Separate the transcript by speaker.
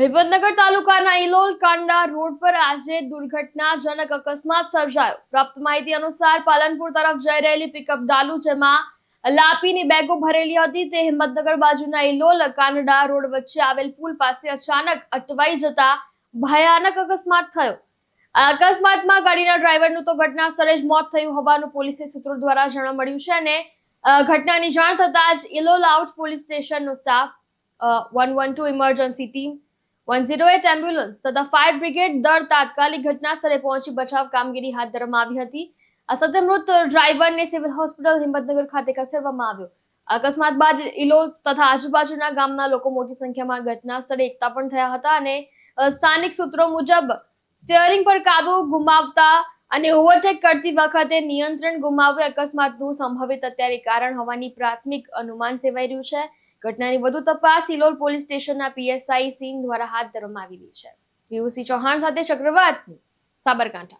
Speaker 1: હિંમતનગર તાલુકાના ઇલોલ કાંડા રોડ પર આજે દુર્ઘટનાજનક અકસ્માત સર્જાયો. પ્રાપ્ત માહિતી અનુસાર પાલનપુર તરફ જઈ રહેલી પિકઅપ ડાલુ, જેમાં લાપીની બેગો ભરેલી હતી. તે હિંમતનગર બાજુના ઇલોલ કાંડા રોડ વચ્ચે આવેલ પુલ પાસે અચાનક અટવાઈ જતા ભયાનક અકસ્માત થયો. આ અકસ્માતમાં ગાડીના ડ્રાઈવરનું તો ઘટના સ્થળે જ મોત થયું હોવાનું પોલીસે સૂત્રો દ્વારા જાણવા મળ્યું છે અને ઘટનાની જાણ થતાં જ Ilol out police સ્ટેશનનો staff one one two emergency team one zero eight ambulance તથા ફાયર બ્રિગેડ દળ તાત્કાલિક ઘટના સ્થળે પહોંચી બચાવ કામગીરી હાથ ધરવામાં આવી હતી. આ મૃત ડ્રાઈવરને સિવિલ હોસ્પિટલ હિંમતનગર ખાતે ખસેડવામાં આવ્યો. અકસ્માત બાદ ઇલો તથા આજુબાજુના ગામના લોકો મોટી સંખ્યામાં ઘટના સ્થળે એકતા પણ થયા હતા અને સ્થાનિક સૂત્રો મુજબ સ્ટીયરિંગ પર કાબુ ગુમાવતા અને ઓવરટેક કરતી વખતે નિયંત્રણ ગુમાવવું અકસ્માતનું સંભવિત અત્યારે કારણ હોવાની પ્રાથમિક અનુમાન સેવાઈ રહ્યું છે. ઘટનાની વધુ તપાસ સિલોલ પોલીસ સ્ટેશનના પીએસઆઈ સિંહ દ્વારા હાથ ધરવામાં આવી રહી છે. પીયુસી ચૌહાણ સાથે ચક્રવાત સાબરકાંઠા.